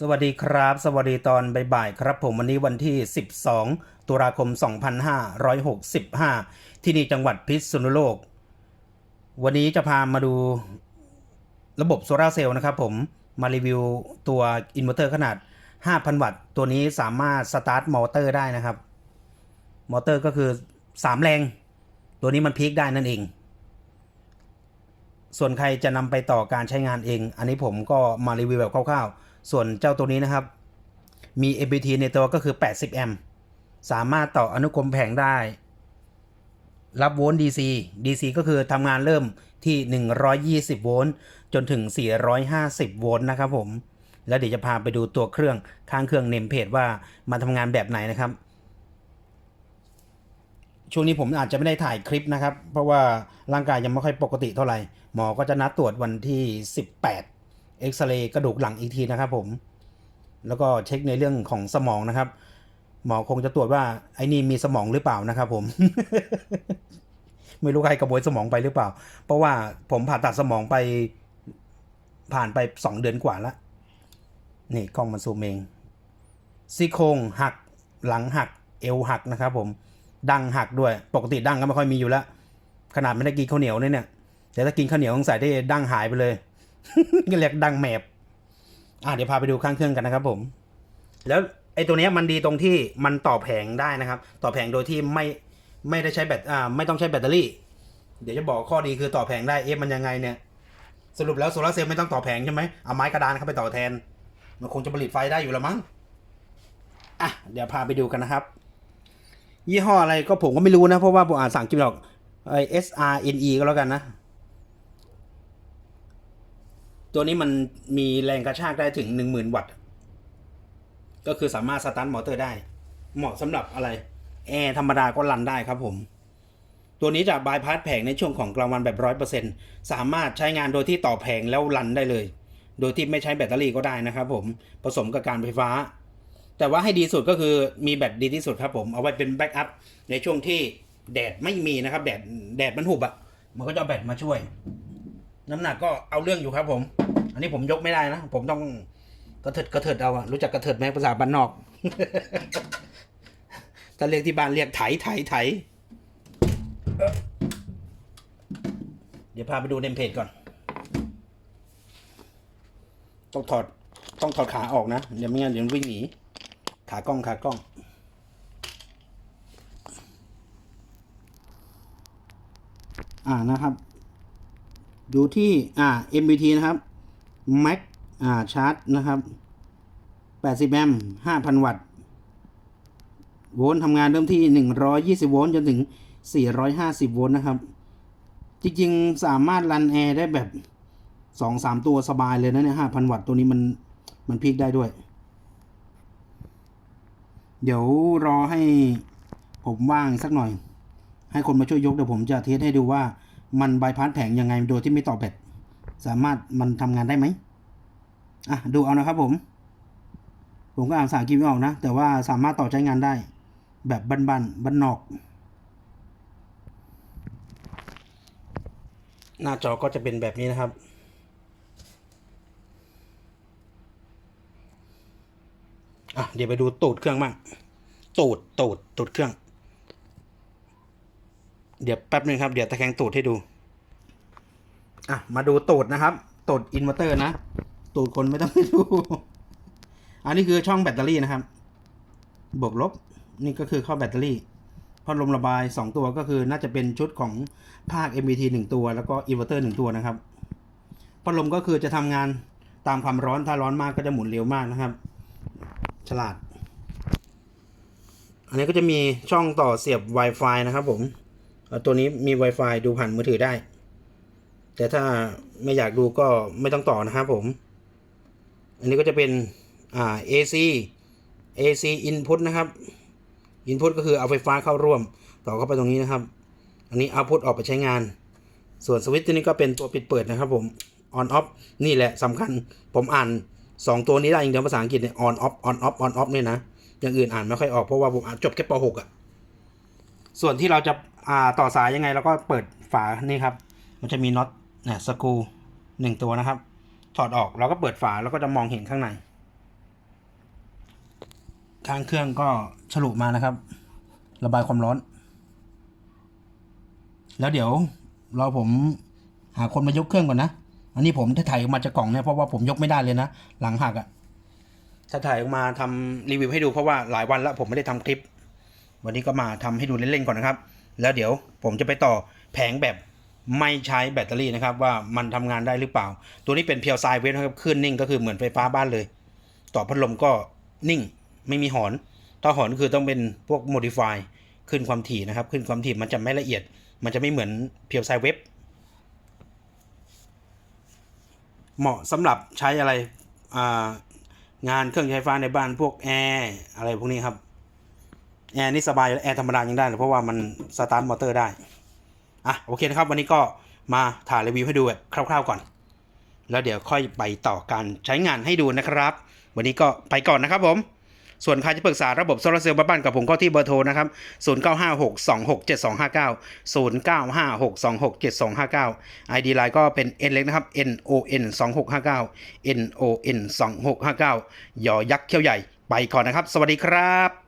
สวัสดีครับ สวัสดีตอนบ่ายๆครับ ผมวันนี้วันที่ 12 ตุลาคม 2565 ที่นี่จังหวัดพิษณุโลก วันนี้จะพามาดูระบบโซลาเซลล์นะครับผมมารีวิวตัวอินเวอร์เตอร์ขนาด 5,000 วัตต์ ตัวนี้สามารถสตาร์ทมอเตอร์ได้นะครับ มอเตอร์ก็คือ 3 แรง ตัวนี้มันพีคได้นั่นเอง ส่วนใครจะนำไปต่อการใช้งานเอง อันนี้ผมก็มารีวิวแบบคร่าวๆ ส่วนเจ้าตัวนี้นะครับ มี MPT ในตัวก็คือ 80 แอมป์สามารถต่ออนุกรมแผงได้ รับโวลต์ DC DC ก็คือทำงานเริ่มที่ 120 โวลต์จนถึง 450 โวลต์นะครับผม แล้วเดี๋ยวจะพาไปดูตัวเครื่องข้างเครื่องเนมเพจว่ามันทำงานแบบไหนนะครับ ช่วงนี้ผมอาจจะไม่ได้ถ่ายคลิปนะครับ เพราะว่าร่างกายยังไม่ค่อยปกติเท่าไหร่ หมอก็จะนัดตรวจวันที่ 18 เอ็กซเรย์กระดูกหลังอีกทีนะครับผม แล้วก็เช็คในเรื่องของสมองนะครับ หมอคงจะตรวจว่าไอ้นี่มีสมองหรือเปล่านะครับผม ไม่รู้ใครกระบวยสมองไปหรือเปล่า เพราะว่าผมผ่าตัดสมองไปผ่านไปสองเดือนกว่าแล้วนี่กล้องมันซูมเองซี่โครงหักหลังหัก เอวหักนะครับผมดังหักด้วยปกติดังก็ไม่ค่อยมีอยู่แล้ว ขนาดไม่ได้กินข้าวเหนียวเนี่ยเนี่ยแต่ถ้ากินข้าวเหนียวต้องใส่ที่ดังหายไปเลย เรียกดังแมบอะเดี๋ยวพาไปดูข้างเครื่องกันนะครับ ผม แล้วไอ้ตัวนี้มันดีตรงที่มันต่อแผงได้นะครับ ต่อแผงโดยที่ไม่ไม่ได้ใช้แบตอ่าไม่ต้องใช้แบตเตอรี่ เดี๋ยวจะบอกข้อดีคือต่อแผงได้เอ๊ะมันยังไงเนี่ยสรุปแล้วโซลาร์เซลล์ไม่ต้องต่อแผงใช่ไหมเอาไม้กระดานเข้าไปต่อแทน มันคงจะผลิตไฟได้อยู่แล้วมั้งอะเดี๋ยวพาไปดูกันนะครับ ยี่ห้ออะไรก็ผมก็ไม่รู้นะ เพราะว่าผมอ่านสั่งกิมหรอกไอ S R N E ก็แล้วกันนะ ตัวนี้มันมีแรงกระชากได้ถึง 10,000 วัตต์ ก็คือสามารถสตาร์ทมอเตอร์ได้ เหมาะสำหรับอะไร แอร์ธรรมดาก็รันได้ครับผม ตัวนี้จะบายพาสแผงในช่วงของกลางวันแบบร้อยเปอร์เซ็นสามารถใช้งานโดยที่ต่อแผงแล้วรันได้เลย โดยที่ไม่ใช้แบตเตอรี่ก็ได้นะครับผม ผสมกับการไฟฟ้า แต่ว่าให้ดีสุดก็คือมีแบตดีที่สุดครับผม เอาไว้เป็นแบ็กอัพในช่วงที่แดดไม่มีนะครับ แดดแดดมันหุบอะมันก็จะเอาแบตมาช่วย น้ำหนักก็เอาเรื่องอยู่ครับผม อันนี้ผมยกไม่ได้นะ ผมต้องกระเถิดกระเถิดเอาอะรู้จักกระเถิดไหมภาษาบ้านนอก ถ้าเรียกที่บ้านเรียกไถไถไถเอ่เดี๋ยวพาไปดูเนมเพจก่อน ต้องถอดต้องถอดขาออกนะ เดี๋ยวไม่งั้นเดี๋ยววิ่งหนี ขากล้องขากล้องอ่านะครับ ดูที่อ่า MBT นะครับ Max อ่าชาร์จนะครับ80แอมป์5,000 วัตต์ โวลต์ทำงานเริ่มที่ 120 โวลต์จนถึง 450 โวลต์นะครับ จริงๆ สามารถรันแอร์ได้แบบ 2-3 ตัวสบายเลยนะเนี่ย5,000 วัตต์ตัวนี้มันมันพีคได้ด้วย เดี๋ยวรอให้ผมว่างสักหน่อย ให้คนมาช่วยยกเดี๋ยวผมจะเทสให้ดูว่ามันบายพาสแผงยังไงโดยที่ไม่ต่อแบต สามารถมันทำงานได้ไหมอะดูเอานะครับผม ผมก็อ่านภาษาอังกฤษไม่ออกนะ แต่ว่าสามารถต่อใช้งานได้ แบบบ้านๆบ้านนอก หน้าจอก็จะเป็นแบบนี้นะครับอะเดี๋ยวไปดูตูดเครื่องบ้างตูดตูดตูดเครื่อง เดี๋ยวแป๊บนึงครับ เดี๋ยวตะแคงตูดให้ดู อะ มาดูตูดนะครับตูดอินเวอร์เตอร์นะ ตูดคนไม่ต้องไปดู อันนี้คือช่องแบตเตอรี่นะครับ บวกลบ นี่ก็คือเข้าแบตเตอรี่ พัดลมระบาย 2 ตัวก็คือน่าจะเป็นชุดของภาค MVT 1 ตัว แล้วก็อินเวอร์เตอร์1ตัวนะครับ พัดลมก็คือจะทำงานตามความร้อน ถ้าร้อนมากก็จะหมุนเร็วมากนะครับ ฉลาด อันนี้ก็จะมีช่องต่อเสียบ Wi-Fi นะครับผม ตัวนี้มี Wi-Fi ดูผ่านมือถือได้ แต่ถ้าไม่อยากดูก็ไม่ต้องต่อนะครับผม อันนี้ก็จะเป็นอ่า AC AC input นะครับ input ก็คือเอาไฟฟ้าเข้าร่วม ต่อเข้าไปตรงนี้นะครับ อันนี้ output ออกไปใช้งาน ส่วนสวิตช์ตัวนี้ก็เป็นตัวปิดเปิดนะครับผม on off นี่แหละสำคัญ ผมอ่าน 2 ตัวนี้ได้อย่างเดียวภาษาอังกฤษเนี่ย on off on off on off เนี่ยนะอย่างอื่นอ่านไม่ค่อยออกเพราะว่าผมอ่านจบแค่ป .6 อะ ส่วนที่เราจะอ่าต่อสายยังไงเราก็เปิดฝานี่ครับ มันจะมีน็อต นี่ยสกูหนึ่งตัวนะครับ ถอดออกเราก็เปิดฝาแล้วก็จะมองเห็นข้างใน ข้างเครื่องก็ฉลุมานะครับ ระบายความร้อน แล้วเดี๋ยวเรอผมหาคนมายกเครื่องก่อนนะ อันนี้ผมถ้าถ่ายออกมาจากกล่องเนี่ยเพราะว่าผมยกไม่ได้เลยนะ หลังหักอะ่ะถ้าถ่ายออกมาทำรีวิวให้ดูเพราะว่าหลายวันแล้วผมไม่ได้ทำคลิป วันนี้ก็มาทำให้ดูเล่นๆก่อนนะครับ แล้วเดี๋ยวผมจะไปต่อแผงแบบ ไม่ใช้แบตเตอรี่นะครับว่ามันทำงานได้หรือเปล่า ตัวนี้เป็นเพียวไซเวฟนะครับขึ้นนิ่งก็คือเหมือนไฟฟ้าบ้านเลย ต่อพัดลมก็นิ่งไม่มีหอนถ้าหอนคือต้องเป็นพวก modify ขึ้นความถี่นะครับ ขึ้นความถี่มันจะไม่ละเอียด มันจะไม่เหมือนเพียวไซเวฟเหมาะสำหรับใช้อะไรางานเครื่องใช้ไฟฟ้าในบ้านพวกแอร์อะไรพวกนี้ครับแอร์นี่สบายแอร์ธรรมดายังได้เลยเพราะว่ามันสตาร์ทมอเตอร์ได้ อะโอเคนะครับ วันนี้ก็มาถ่ายรีวิวให้ดูแบบคร่าว ๆก่อน แล้วเดี๋ยวค่อยไปต่อการใช้งานให้ดูนะครับ วันนี้ก็ไปก่อนนะครับผม ส่วนใครจะปรึกษาระบบโซลาร์เซลล์บ้านกับผมก็ที่เบอร์โทรนะครับ 0956267259 0956267259 ID ไลน์ก็เป็น N เล็กนะครับ NON 2659 NON 2659ยอยักษ์เขี้ยวใหญ่ ไปก่อนนะครับ สวัสดีครับ